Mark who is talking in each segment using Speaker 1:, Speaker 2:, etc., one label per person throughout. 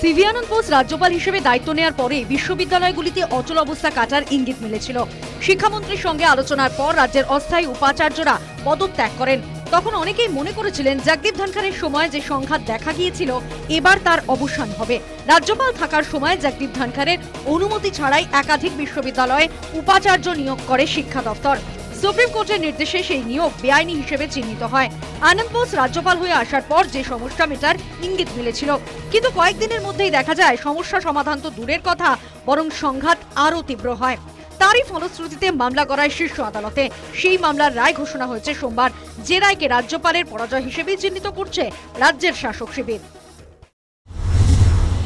Speaker 1: CV আনন্দ বোস রাজ্যপাল হিসেবে দায়িত্ব নেওয়ার পরে বিশ্ববিদ্যালয়গুলিতে অচল অবস্থা কাটার ইঙ্গিত মিলেছিল। শিক্ষামন্ত্রীর সঙ্গে আলোচনার পর রাজ্যের অস্থায়ী উপাচার্যরা পদত্যাগ করেন। তখন অনেকেই মনে করেছিলেন, জগদীপ ধনখড়ের সময় যে সংঘাত দেখা গিয়েছিল, এবার তার অবসান হবে। রাজ্যপাল থাকার সময় জগদীপ ধনখড়ের অনুমতি ছাড়াই একাধিক বিশ্ববিদ্যালয়ে উপাচার্য নিয়োগ করে শিক্ষা দপ্তর। সুপ্রিম কোর্টের নির্দেশে সেই নিয়োগ বেআইনি হিসেবে চিহ্নিত হয়। আনন্দ বোস রাজ্যপাল হয়ে আসার পর যে সমস্যা মেটার ইঙ্গিত মিলেছিল। কিন্তু কয়েকদিনের মধ্যেই দেখা যায়, সমস্যা সমাধান তো দূরের কথা, বরং সংঘাত আরও তীব্র হয়। তারই ফলশ্রুতিতে মামলা করায় শীর্ষ আদালতে। সেই মামলার রায় ঘোষণা হয়েছে সোমবার। যে রায়কে রাজ্যপালের পরাজয় হিসেবে চিহ্নিত করছে রাজ্যের শাসক শিবির।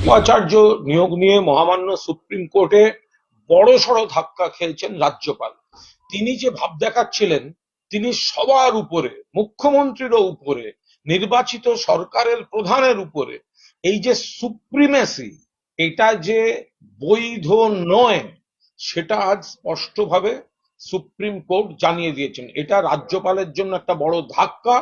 Speaker 2: উপাচার্য নিয়োগ নিয়ে মহামান্য সুপ্রিম কোর্টে বড়সড় ধাক্কা খেয়েছেন রাজ্যপাল। তিনি যে ভাব দেখাচ্ছিলেন, তিনি সবার উপরে, মুখ্যমন্ত্রীরও উপরে, নির্বাচিত সরকারের প্রধানের উপরে, এই যে সুপ্রিমেসি এটা যে বৈধ নয়, সেটা আজ স্পষ্টভাবে সুপ্রিম কোর্ট জানিয়ে দিয়েছেন। এটা রাজ্যপালের জন্য একটা বড় ধাক্কা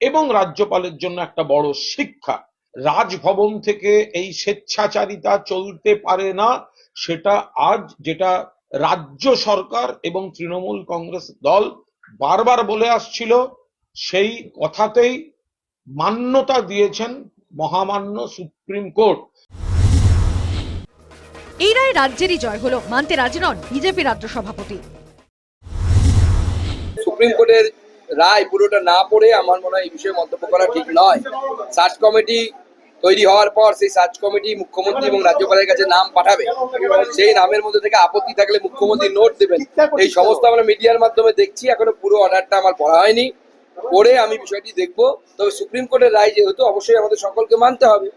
Speaker 2: এবং রাজ্যপালের জন্য একটা বড় শিক্ষা। রাজভবন থেকে এই স্বেচ্ছাচারিতা চলতে পারে না, সেটা আজ যেটা রাজ্য সরকার এবং তৃণমূল কংগ্রেস দল বারবার বলে আসছিল সেই কথাতেই মান্যতা দিয়েছেন মহামান্য সুপ্রিম কোর্ট।
Speaker 1: এই রায় রাজ্যেরই জয় হলো মানতে রাজি নন বিজেপি রাজ্য সভাপতি।
Speaker 3: সুপ্রিম কোর্টের রায় পুরোটা না পড়ে আমার মনে হয় এই বিষয়ে মন্তব্য করা ঠিক নয়। সার্চ কমিটি তৈরি হওয়ার পর সেই সার্চ কমিটি মুখ্যমন্ত্রী এবং রাজ্যপালের কাছে নাম পাঠাবে, সেই নামের মধ্যে থেকে আপত্তি থাকলে মুখ্যমন্ত্রী নোট দেবেন। এই সমস্ত আমরা মিডিয়ার মাধ্যমে দেখছি, এখনও পুরো অর্ডারটা আমার পড়া হয়নি। পড়ে আমি বিষয়টি দেখব। তবে সুপ্রিম কোর্টের রায় যেহেতু অবশ্যই আমাদের সকলকে মানতে হবে।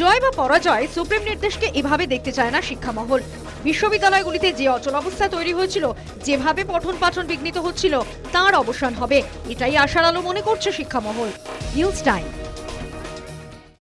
Speaker 1: জয় বা পরাজয়, সুপ্রিম নির্দেশকে এভাবে দেখতে চায় না শিক্ষা মহল বিশ্ববিদ্যালয়গুলিতে যে অচল অবস্থা তৈরি হয়েছিল, যেভাবে পঠন পাঠন বিঘ্নিত হচ্ছিল, তার অবসান হবে, এটাই আশার আলো মনে করছে শিক্ষা মহল নিউজ টাইম।